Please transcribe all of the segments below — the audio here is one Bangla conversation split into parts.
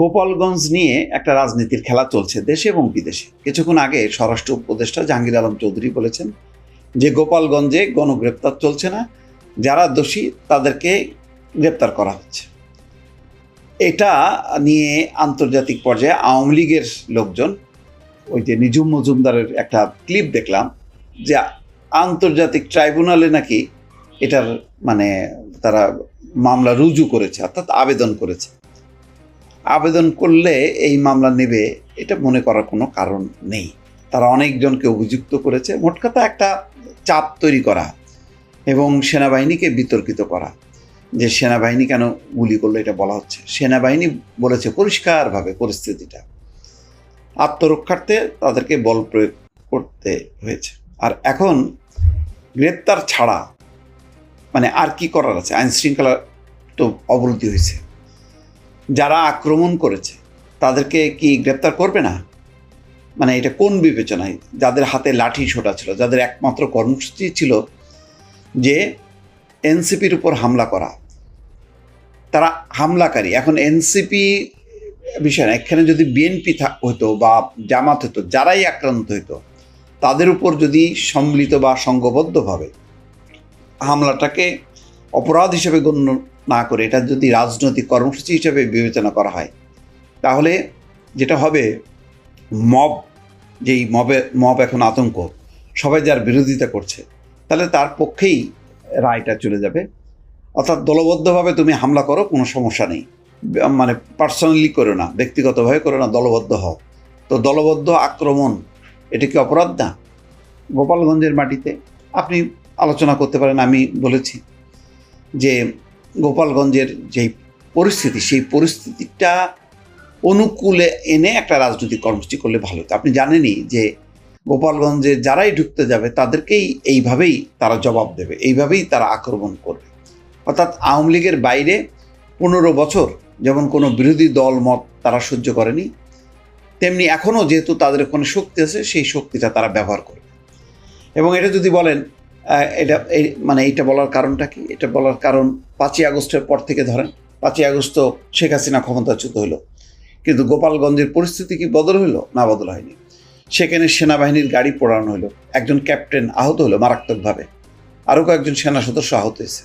গোপালগঞ্জ নিয়ে একটা রাজনীতির খেলা চলছে দেশে এবং বিদেশে। কিছুক্ষণ আগে স্বরাষ্ট্র উপদেষ্টা জাহাঙ্গীর আলম চৌধুরী বলেছেন যে গোপালগঞ্জে গণগ্রেপ্তার চলছে না, যারা দোষী তাদেরকে গ্রেপ্তার করা হচ্ছে। এটা নিয়ে আন্তর্জাতিক পর্যায়ে আওয়ামী লীগের লোকজন, ওই যে নিজুম মজুমদারের একটা ক্লিপ দেখলাম যে আন্তর্জাতিক ট্রাইব্যুনালে নাকি এটার মানে তারা মামলা রুজু করেছে, অর্থাৎ আবেদন করেছে। আবেদন করলে এই মামলা নেবে, এটা মনে করার কোনো কারণ নেই। তারা অনেকজনকে অভিযুক্ত করেছে। মোট কথা একটা চাপ তৈরি করা এবং সেনাবাহিনীকে বিতর্কিত করা যে সেনাবাহিনী কেন গুলি করল, এটা বলা হচ্ছে। সেনাবাহিনী বলেছে পরিষ্কারভাবে পরিস্থিতিটা। আত্মরক্ষার্থে তাদেরকে বল প্রয়োগ করতে হয়েছে। আর এখন গ্রেপ্তার ছাড়া মানে আর কি করার আছে? আইন শৃঙ্খলা তো অবনতি হয়েছে। যারা আক্রমণ করেছে, তাদেরকে কি গ্রেপ্তার করবে না? মানে এটা কোন বিবেচনায়? যাদের হাতে লাঠি ছোটা ছিল, যাদের একমাত্র কর্মসূচি ছিল যে এনসিপির উপর হামলা করা। তারা হামলাকারী। এখন এনসিপি বিষয় না, এখানে যদি বিএনপি হতো বা জামাত হতো, যারাই আক্রান্ত হতো তাদের উপর যদি সম্মিলিত বা সংঘবদ্ধভাবে হামলাটাকে অপরাধ হিসেবে গণ্য না করে, এটা যদি রাজনৈতিক কর্মসূচি হিসেবে বিবেচনা করা হয়, তাহলে যেটা হবে, মব, যেই মবে, মব এখন আতঙ্ক, সবাই যার বিরোধিতা করছে, তাহলে তার পক্ষেই রায়টা চলে যাবে। অর্থাৎ দলবদ্ধভাবে তুমি হামলা করো, কোনো সমস্যা নেই। মানে পার্সোনালি করো না, ব্যক্তিগতভাবে করো না, দলবদ্ধ হও। তো দলবদ্ধ আক্রমণ, এটা কি অপরাধ না? গোপালগঞ্জের মাটিতে, আপনি আলোচনা করতে পারেন, আমি বলেছি যে গোপালগঞ্জের যেই পরিস্থিতি, সেই পরিস্থিতিটা অনুকূলে এনে একটা রাজনৈতিক কর্মসূচি করলে ভালো হতো। আপনি জানেনই যে গোপালগঞ্জে যারাই ঢুকতে যাবে, তাদেরকেই এইভাবেই তারা জবাব দেবে, এইভাবেই তারা আক্রমণ করবে। অর্থাৎ আওয়ামী লীগের বাইরে পনেরো বছর যেমন কোনো বিরোধী দল মত তারা সহ্য করেনি, তেমনি এখনও যেহেতু তাদের কোনো শক্তি আছে, সেই শক্তিটা তারা ব্যবহার করবে। এবং এটা যদি বলেন এটা, এই মানে এইটা বলার কারণটা কি? এটা বলার কারণ পাঁচই আগস্টের পর থেকে ধরেন, পাঁচই আগস্ট শেখ হাসিনা ক্ষমতাচ্যুত হলো কিন্তু গোপালগঞ্জের পরিস্থিতি কি বদল হলো না বদল হয়নি। সেখানে সেনাবাহিনীর গাড়ি পোড়ানো হলো একজন ক্যাপ্টেন আহত হলো মারাত্মকভাবে। আরও কয়েকজন সেনা সদস্য আহত হয়েছে।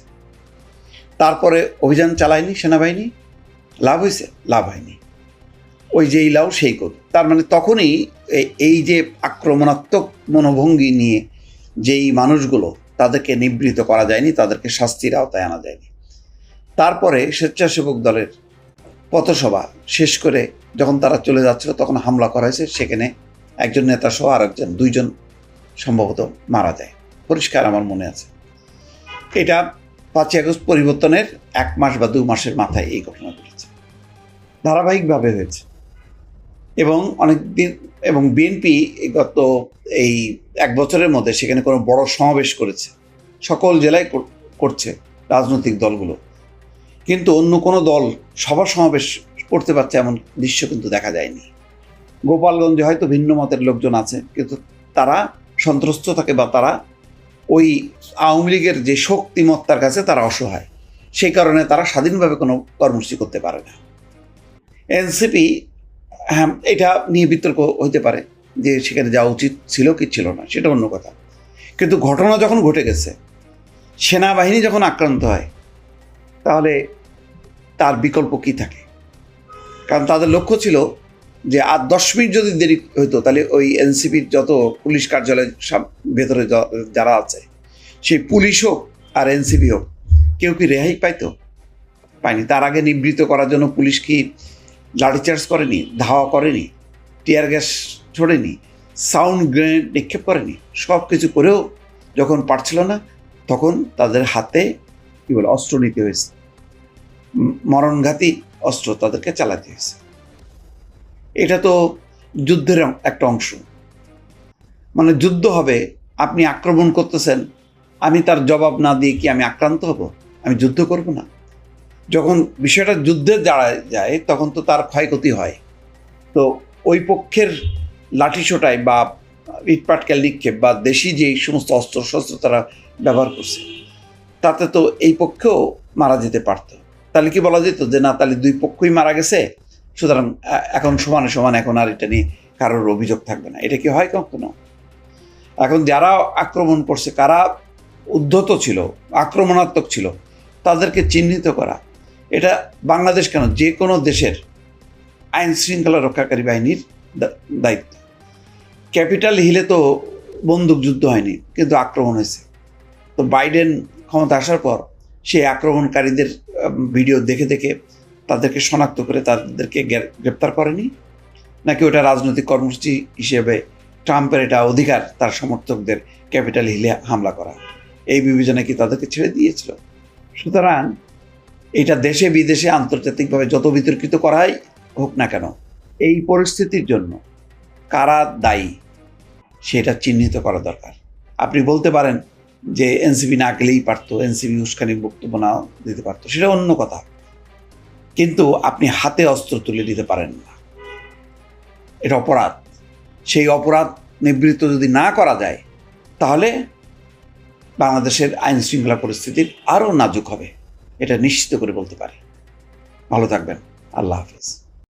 তারপরে অভিযান চালায়নি সেনাবাহিনী। লাভ হয়েছে লাভ হয়নি। ওই যেই লাভ সেই কর তার মানে তখনই এই যে আক্রমণাত্মক মনোভঙ্গি নিয়ে যেই মানুষগুলো তাদেরকে নিবৃত করা যায়নি, তাদেরকে শাস্তির আওতায় আনা যায়নি। তারপরে স্বেচ্ছাসেবক দলের পথসভা শেষ করে যখন তারা চলে যাচ্ছিল, তখন হামলা করা হয়েছে। সেখানে একজন নেতা সহ আর একজন দুইজন সম্ভবত মারা যায়। পরিষ্কার আমার মনে আছে। এটা পাঁচই আগস্ট পরিবর্তনের এক মাস বা দু মাসের মাথায় এই ঘটনা ঘটেছে। ধারাবাহিকভাবে হয়েছে। এবং অনেক দিন এবং বিএনপি গত এই এক বছরের মধ্যে সেখানে কোনো বড় সমাবেশ করেছে। সকল জেলায় করছে রাজনৈতিক দলগুলো। কিন্তু অন্য কোনো দল সভা সমাবেশ করতে পারছে এমন দৃশ্য কিন্তু দেখা যায়নি। গোপালগঞ্জে হয়তো ভিন্ন মতের লোকজন আছে, কিন্তু তারা সন্ত্রস্ত থাকে বা তারা ওই আওয়ামী লীগের যে শক্তিমত্তার কাছে তারা অসহায়। সেই কারণে তারা স্বাধীনভাবে কোনো কর্মসূচি করতে পারে না। এনসিপি হ্যাঁ এটা নিয়ে বিতর্ক হইতে পারে যে সেখানে যাওয়া উচিত ছিল কি ছিল না, সেটা অন্য কথা। কিন্তু ঘটনা যখন ঘটে গেছে, সেনাবাহিনী যখন আক্রান্ত হয়, তাহলে তার বিকল্প কী থাকে? কারণ তাদের লক্ষ্য ছিল যে আর দশ মিনিট যদি দেরি হইতো, তাহলে ওই এনসিপির যত পুলিশ কার্যালয় সব ভেতরে যারা আছে, সেই পুলিশ হোক আর এনসিপি হোক, কেউ কি রেহাই পাইতো? পায়নি। তার আগে নিবৃত করার জন্য পুলিশ কি লাঠিচার্জ করেনি, ধাওয়া করেনি, টিয়ার গ্যাস ছোড়েনি, সাউন্ড গ্রেনেড নিক্ষেপ করেনি, সব কিছু করেও যখন পারছিল না, তখন তাদের হাতে কী বলে, অস্ত্র নিতে হয়েছে। মরণঘাতী অস্ত্র তাদেরকে চালাতে হয়েছে। এটা তো যুদ্ধের একটা অংশ। মানে যুদ্ধ হবে, আপনি আক্রমণ করতেছেন, আমি তার জবাব না দিয়ে কি আমি আক্রান্ত হব? আমি যুদ্ধ করব না। যখন বিষয়টা যুদ্ধের দাঁড়ায় যায়, তখন তো তার ক্ষয়ক্ষতি হয়। তো ওই পক্ষের লাঠিসোটায় বা ইটপাটকেল নিক্ষেপ বা দেশি যে সমস্ত অস্ত্র শস্ত্র তারা ব্যবহার করছে, তাতে তো এই পক্ষেও মারা যেতে পারত। তাহলে কি বলা যেত যে, না, তাহলে দুই পক্ষই মারা গেছে, সুতরাং এখন সমানে সমান এখন আর এটা নিয়ে কারোর অভিযোগ থাকবে না। এটা কি হয় কখনো? এখন যারা আক্রমণ করছে, কারা উদ্ধত ছিল, আক্রমণাত্মক ছিল, তাদেরকে চিহ্নিত করা এটা বাংলাদেশ কেন? যে কোনো দেশের আইন শৃঙ্খলা রক্ষাকারী বাহিনীর দায়িত্ব। ক্যাপিটাল হিলে তো বন্দুক যুদ্ধ হয়নি, কিন্তু আক্রমণ হয়েছে। তো বাইডেন ক্ষমতা আসার পর সেই আক্রমণকারীদের ভিডিও দেখে দেখে তাদেরকে শনাক্ত করে তাদেরকে গ্রে- গ্রেপ্তার করেনি। নাকি ওটা রাজনৈতিক কর্মসূচি হিসেবে ট্রাম্পের এটা অধিকার, তার সমর্থকদের ক্যাপিটাল হিলে হামলা করা। এই বিবেচনা কি তাদেরকে ছেড়ে দিয়েছিল? সুতরাং এটা দেশে, বিদেশে আন্তর্জাতিকভাবে যত বিতর্কিত করাই হোক না কেন, এই পরিস্থিতির জন্য কারা দায়ী সেটা চিহ্নিত করা দরকার। আপনি বলতে পারেন যে এনসিপি না গেলেই পারতো, এনসিপি উস্কানি বক্তব্য না দিতে পারতো, সেটা অন্য কথা। কিন্তু আপনি হাতে অস্ত্র তুলে দিতে পারেন না। এটা অপরাধ। সেই অপরাধ নিবৃত্ত যদি না করা যায়, তাহলে বাংলাদেশের আইন শৃঙ্খলা পরিস্থিতির আরও নাজুক হবে। এটা নিশ্চিত করে বলতে পারি। ভালো থাকবেন। আল্লাহ হাফিজ।